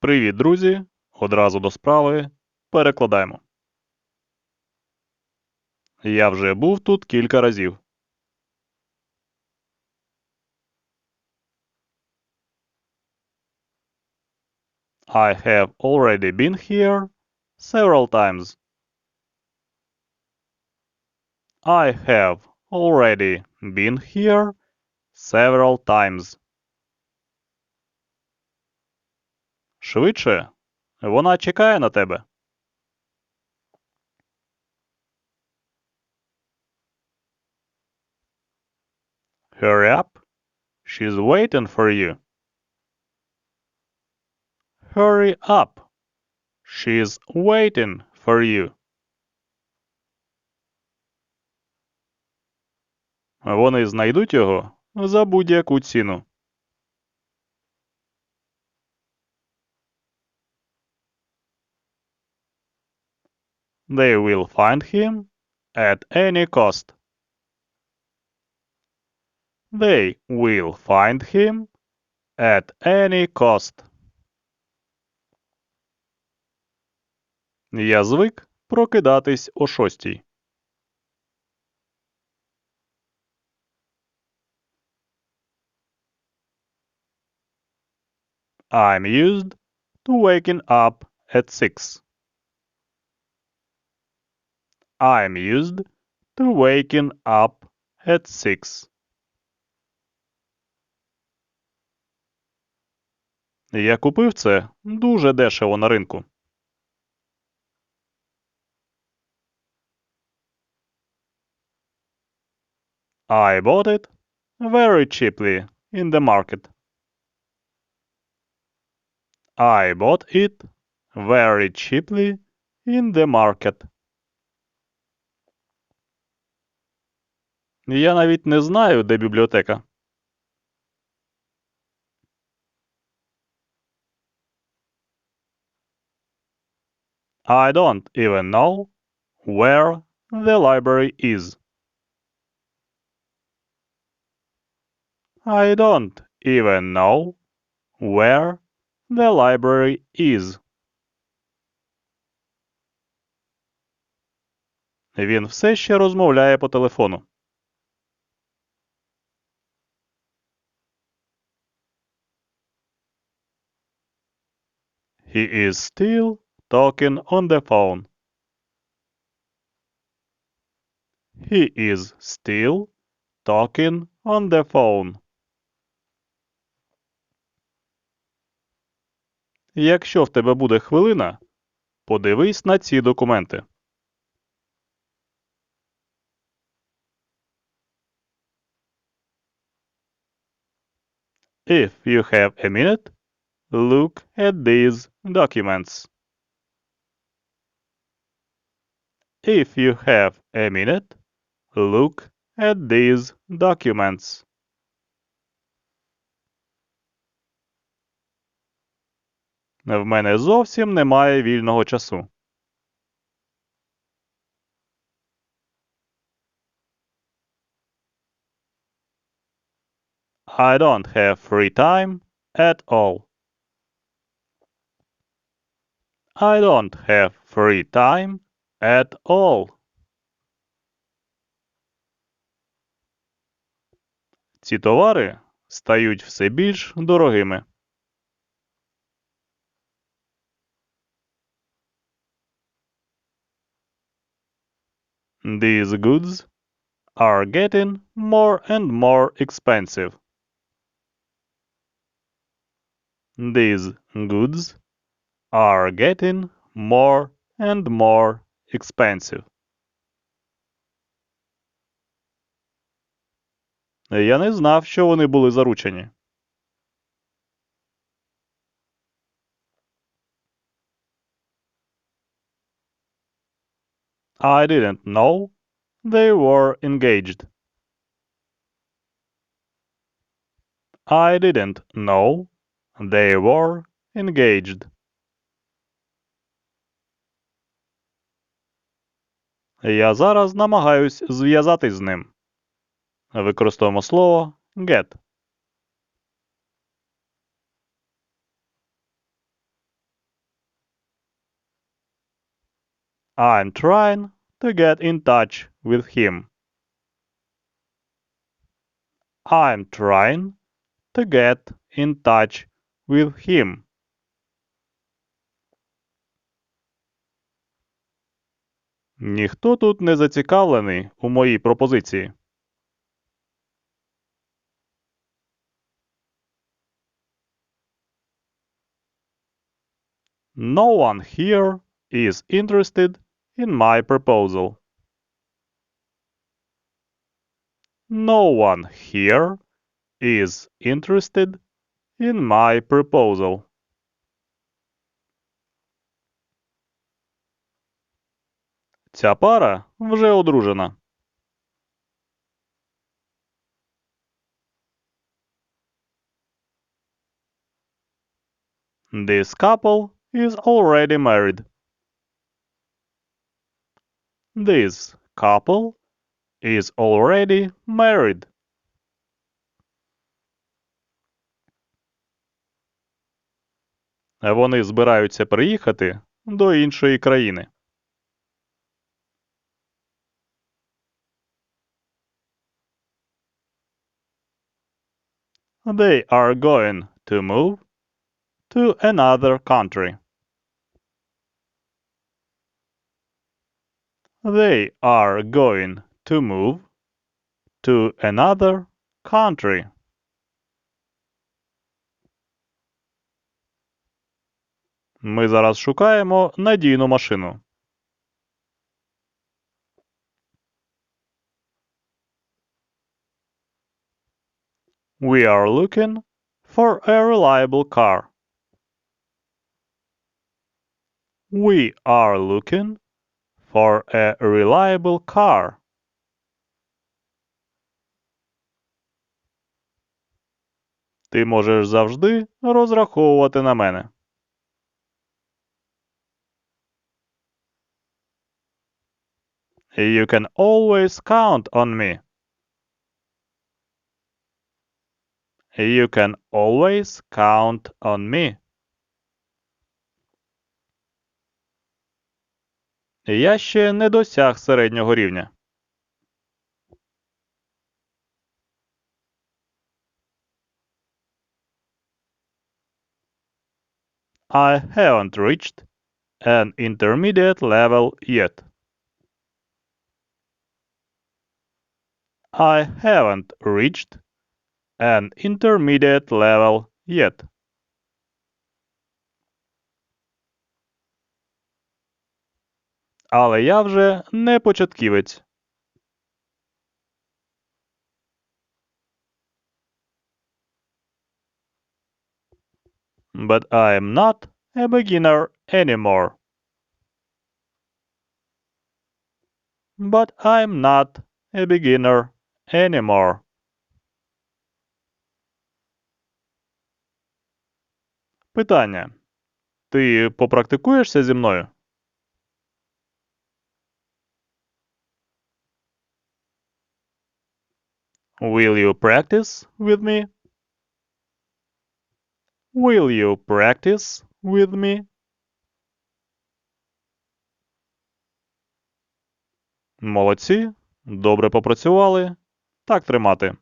Привіт, друзі! Одразу до справи. Перекладаємо. Я вже був тут кілька разів. I have already been here several times. I have already been here several times. Швидше. Вона чекає на тебе. Hurry up. She's waiting for you. Hurry up. She's waiting for you. Вони знайдуть його за будь-яку ціну. They will find him at any cost. They will find him at any cost. Я звик прокидатись о шостій. I'm used to waking up at six. I'm used to waking up at six. Я купив це дуже дешево на ринку. I bought it very cheaply in the market. I bought it very cheaply in the market. Я навіть не знаю, де бібліотека. I don't even know where the library is. I don't even know where the library is. Він все ще розмовляє по телефону. He is still talking on the phone. He is still talking on the phone. Якщо в тебе буде хвилина, подивись на ці документи. If you have a minute, look at these documents. If you have a minute, look at these documents. В мене зовсім немає вільного часу. I don't have free time at all. I don't have free time at all. Ці товари стають все більш дорогими. These goods are getting more and more expensive. These goods are getting more and more expensive. Я не знав, що вони були заручені. I didn't know they were engaged. I didn't know they were engaged. Я зараз намагаюсь зв'язатись з ним. Використовуємо слово get. I'm trying to get in touch with him. I'm trying to get in touch with him. Ніхто тут не зацікавлений у моїй пропозиції. No one here is interested in my proposal. No one here is interested in my proposal. Ця пара вже одружена. This couple is already married. This couple is already married. Вони збираються приїхати до іншої країни. They are going to move to another country. They are going to move to another country. Ми зараз шукаємо надійну машину. We are looking for a reliable car. We are looking for a reliable car. Ти можеш завжди розраховувати на мене. You can always count on me. You can always count on me. Я ще не досяг середнього рівня. I haven't reached an intermediate level yet. I haven't reached an intermediate level yet. Але я вже не початківець. But I am not a beginner anymore. But I'm not a beginner anymore. Питання. Ти попрактикуєшся зі мною? Will you practice with me? Will you practice with me? Молодці. Добре попрацювали. Так тримати.